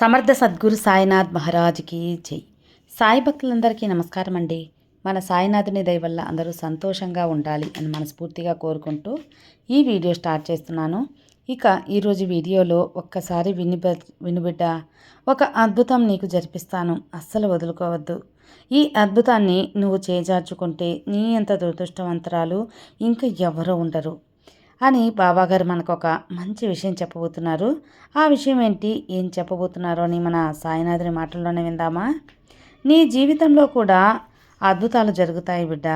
సమర్థ సద్గురు సాయినాథ్ మహారాజ్కి జై. సాయి భక్తులందరికీ నమస్కారం అండి. మన సాయినాథుని దయ వల్ల అందరూ సంతోషంగా ఉండాలి అని మనస్ఫూర్తిగా కోరుకుంటూ ఈ వీడియో స్టార్ట్ చేస్తున్నాను. ఇక ఈరోజు వీడియోలో ఒక్కసారి విని వినుబిడ్డ ఒక అద్భుతం నీకు జరిపిస్తాను. అస్సలు వదులుకోవద్దు. ఈ అద్భుతాన్ని నువ్వు చేజార్చుకుంటే నీ అంత దురదృష్టవంతరాలు ఇంకా ఎవరో ఉండరు. అని బాబాగారు మనకు ఒక మంచి విషయం చెప్పబోతున్నారు. ఆ విషయం ఏంటి ఏం చెప్పబోతున్నారో అని మన సాయినాథుని మాటల్లోనే విందామా? నీ జీవితంలో కూడా అద్భుతాలు జరుగుతాయి బిడ్డ.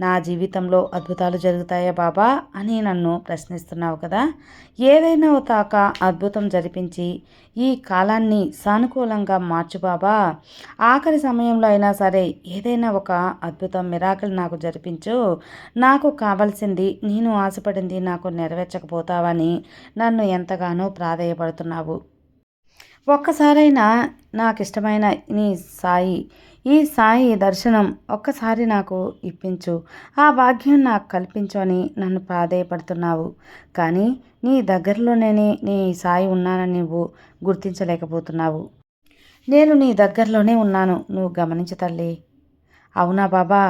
నా జీవితంలో అద్భుతాలు జరుగుతాయా బాబా అని నన్ను ప్రశ్నిస్తున్నావు కదా. ఏదైనా తాక అద్భుతం జరిపించి ఈ కాలాన్ని సానుకూలంగా మార్చు బాబా. ఆఖరి సమయంలో అయినా సరే ఏదైనా ఒక అద్భుతం మిరాకిల్ నాకు జరిపించు. నాకు కావలసింది నేను ఆశపడింది నాకు నెరవేర్చకపోతావని నన్ను ఎంతగానో ప్రాధేయపడుతున్నావు. ఒక్కసారైనా నాకు ఇష్టమైన నీ సాయి ఈ సాయి దర్శనం ఒక్కసారి నాకు ఇప్పించు. ఆ భాగ్యం నాకు కల్పించు అని నన్ను ప్రాధేయపడుతున్నావు. కానీ నీ దగ్గరలోనే నీ సాయి ఉన్నానని నువ్వు గుర్తించలేకపోతున్నావు. నేను నీ దగ్గరలోనే ఉన్నాను. నువ్వు గమనించు తల్లి. అవునా బాబా?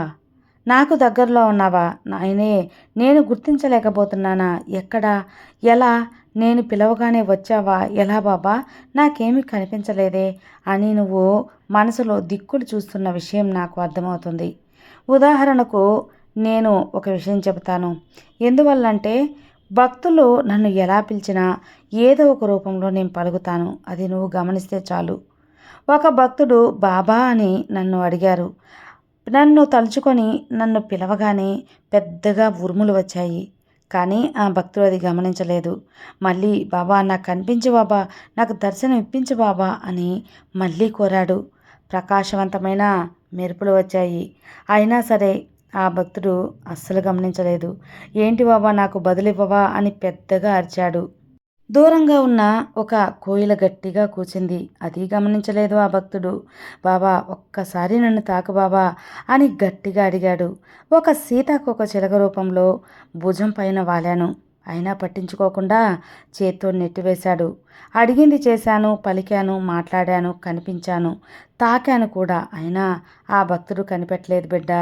నాకు దగ్గరలో ఉన్నావా? నాయనే నేను గుర్తించలేకపోతున్నానా? ఎక్కడ? ఎలా? నేను పిలవగానే వచ్చావా? ఎలా బాబా? నాకేమీ కనిపించలేదే అని నువ్వు మనసులో దిక్కులు చూస్తున్న విషయం నాకు అర్థమవుతుంది. ఉదాహరణకు నేను ఒక విషయం చెబుతాను. ఎందువల్లంటే భక్తులు నన్ను ఎలా పిలిచినా ఏదో ఒక రూపంలో నేను పలుకుతాను. అది నువ్వు గమనిస్తే చాలు. ఒక భక్తుడు బాబా అని నన్ను అడిగారు. నన్ను తలుచుకొని నన్ను పిలవగానే పెద్దగా ఉరుములు వచ్చాయి. కానీ ఆ భక్తుడు అది గమనించలేదు. మళ్ళీ బాబా నాకు కనిపించు బాబా నాకు దర్శనం ఇప్పించు బాబా అని మళ్ళీ కోరాడు. ప్రకాశవంతమైన మెరుపులు వచ్చాయి. అయినా సరే ఆ భక్తుడు అస్సలు గమనించలేదు. ఏంటి బాబా నాకు బదులివ్వవా అని పెద్దగా అరిచాడు. దూరంగా ఉన్న ఒక కోయిల గట్టిగా కూచింది. అది గమనించలేదు ఆ భక్తుడు. బాబా ఒక్కసారి నన్ను తాకు బాబా అని గట్టిగా అడిగాడు. ఒక సీతాకొక చిలక రూపంలో భుజం పైన వాలాను. అయినా పట్టించుకోకుండా చేత్తో నెట్టివేశాడు. అడిగింది చేశాను పలికాను మాట్లాడాను కనిపించాను. తాకాను కూడా. అయినా ఆ భక్తుడు కనిపెట్టలేదు బిడ్డ.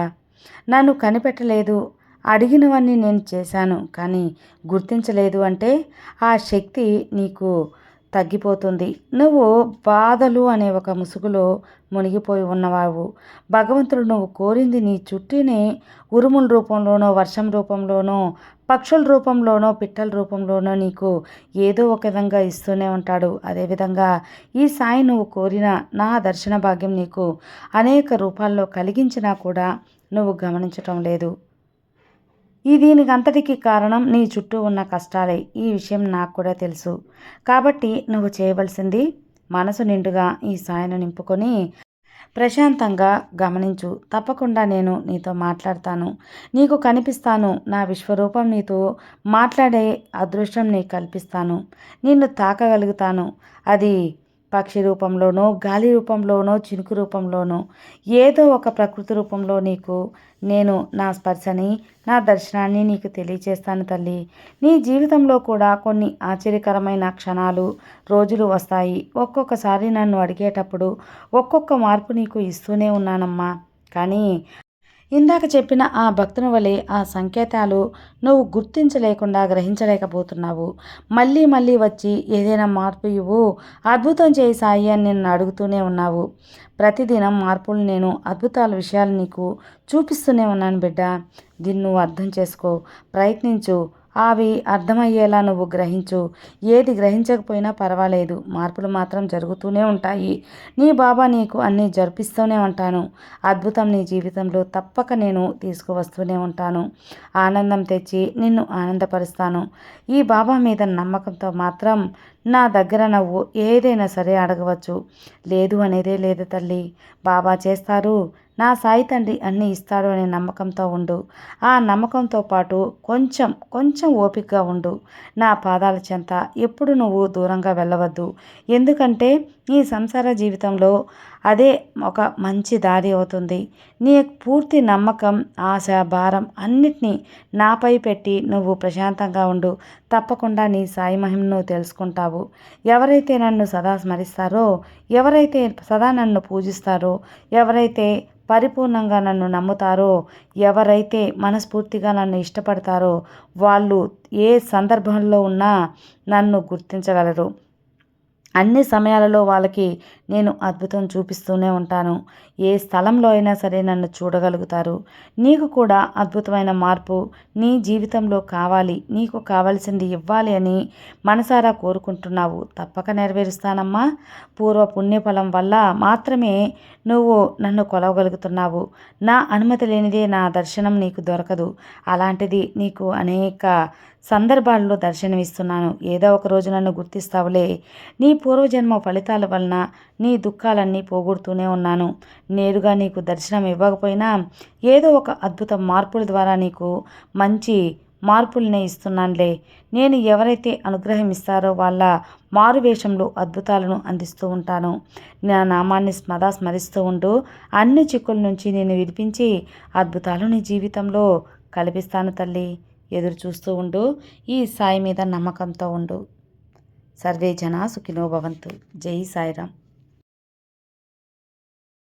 నన్ను కనిపెట్టలేదు. అడిగినవన్నీ నేను చేశాను కానీ గుర్తించలేదు అంటే ఆ శక్తి నీకు తగ్గిపోతుంది. నువ్వు బాధలు అనే ఒక ముసుగులో మునిగిపోయి ఉన్నవావు. భగవంతుడు నువ్వు కోరింది నీ చుట్టూనే ఉరుముల రూపంలోనో వర్షం రూపంలోనో పక్షుల రూపంలోనో పిట్టల రూపంలోనో నీకు ఏదో ఒక విధంగా ఇస్తూనే ఉంటాడు. అదేవిధంగా ఈ సాయి నువ్వు కోరిన నా దర్శన భాగ్యం నీకు అనేక రూపాల్లో కలిగించినా కూడా నువ్వు గమనించటం లేదు. ఈ దీనికి అంతటికి కారణం నీ చుట్టూ ఉన్న కష్టాలే. ఈ విషయం నాకు కూడా తెలుసు. కాబట్టి నువ్వు చేయవలసింది మనసు నిండుగా ఈ సాయను నింపుకొని ప్రశాంతంగా గమనించు. తప్పకుండా నేను నీతో మాట్లాడతాను. నీకు కనిపిస్తాను. నా విశ్వరూపం నీతో మాట్లాడే అదృష్టం నీకు కల్పిస్తాను. నిన్ను తాకగలుగుతాను. అది పక్షి రూపంలోనో గాలి రూపంలోనో చినుకు రూపంలోనో ఏదో ఒక ప్రకృతి రూపంలో నీకు నేను నా స్పర్శని నా దర్శనాన్ని నీకు తెలియచేస్తాను తల్లి. నీ జీవితంలో కూడా కొన్ని ఆశ్చర్యకరమైన క్షణాలు రోజులు వస్తాయి. ఒక్కొక్కసారి నన్ను అడిగేటప్పుడు ఒక్కొక్క మార్పు నీకు ఇస్తూనే ఉన్నానమ్మా. కానీ ఇందాక చెప్పిన ఆ భక్తుని వలె ఆ సంకేతాలు నువ్వు గుర్తించలేకుండా గ్రహించలేకపోతున్నావు. మళ్ళీ మళ్ళీ వచ్చి ఏదైనా మార్పు ఇవ్వు అద్భుతం చేయి సాయి అని నిన్ను అడుగుతూనే ఉన్నావు. ప్రతిదినం మార్పులు నేను అద్భుతాల విషయాలు నీకు చూపిస్తూనే ఉన్నాను బిడ్డ. దీన్ని నువ్వు అర్థం చేసుకో ప్రయత్నించు. అవి అర్థమయ్యేలా నువ్వు గ్రహించు. ఏది గ్రహించకపోయినా పర్వాలేదు. మార్పులు మాత్రం జరుగుతూనే ఉంటాయి. నీ బాబా నీకు అన్నీ జరిపిస్తూనే ఉంటాను. అద్భుతం నీ జీవితంలో తప్పక నేను తీసుకువస్తూనే ఉంటాను. ఆనందం తెచ్చి నిన్ను ఆనందపరుస్తాను. ఈ బాబా మీద నమ్మకంతో మాత్రం నా దగ్గర నువ్వు ఏదైనా సరే అడగవచ్చు. లేదు అనేదే లేదు తల్లి. బాబా చేస్తారు. నా సాయి తండ్రి అన్నీ ఇస్తాడు అనే నమ్మకంతో ఉండు. ఆ నమ్మకంతో పాటు కొంచెం కొంచెం ఓపికగా ఉండు. నా పాదాల చెంత ఎప్పుడు నువ్వు దూరంగా వెళ్ళవద్దు. ఎందుకంటే ఈ సంసార జీవితంలో అదే ఒక మంచి దారి అవుతుంది. నీ పూర్తి నమ్మకం ఆశ భారం అన్నిటినీ నాపై పెట్టి నువ్వు ప్రశాంతంగా ఉండు. తప్పకుండా నీ సాయి మహిమను తెలుసుకుంటావు. ఎవరైతే నన్ను సదా స్మరిస్తారో ఎవరైతే సదా నన్ను పూజిస్తారో ఎవరైతే పరిపూర్ణంగా నన్ను నమ్ముతారో ఎవరైతే మనస్ఫూర్తిగా నన్ను ఇష్టపడతారో వాళ్ళు ఏ సందర్భంలో ఉన్నా నన్ను గుర్తించగలరు. అన్ని సమయాలలో వాళ్ళకి నేను అద్భుతం చూపిస్తూనే ఉంటాను. ఏ స్థలంలో అయినా సరే నన్ను చూడగలుగుతారు. నీకు కూడా అద్భుతమైన మార్పు నీ జీవితంలో కావాలి. నీకు కావాల్సింది ఇవ్వాలి అని మనసారా కోరుకుంటున్నావు. తప్పక నెరవేరుస్తానమ్మా. పూర్వ పుణ్యఫలం వల్ల మాత్రమే నువ్వు నన్ను కొలవగలుగుతున్నావు. నా అనుమతి లేనిదే నా దర్శనం నీకు దొరకదు. అలాంటిది నీకు అనేక సందర్భాల్లో దర్శనమిస్తున్నాను. ఏదో ఒక రోజు నన్ను గుర్తిస్తావులే. నీ పూర్వజన్మ ఫలితాల వలన నీ దుఃఖాలన్నీ పోగొడుతూనే ఉన్నాను. నేరుగా నీకు దర్శనం ఇవ్వకపోయినా ఏదో ఒక అద్భుత మార్పుల ద్వారా నీకు మంచి మార్పుల్నే ఇస్తున్నానులే. నేను ఎవరైతే అనుగ్రహం ఇస్తారో వాళ్ళ మారువేషంలో అద్భుతాలను అందిస్తూ ఉంటాను. నా నామాన్ని స్మదా స్మరిస్తూ ఉంటూ అన్ని చిక్కుల నుంచి నేను విడిపించి అద్భుతాలు నీ జీవితంలో కల్పిస్తాను తల్లి. ఎదురు చూస్తూ ఉండు. ఈ సాయి మీద నమ్మకంతో ఉండు. సర్వే జన సుఖినో భవంతు. జై సాయిరామ్.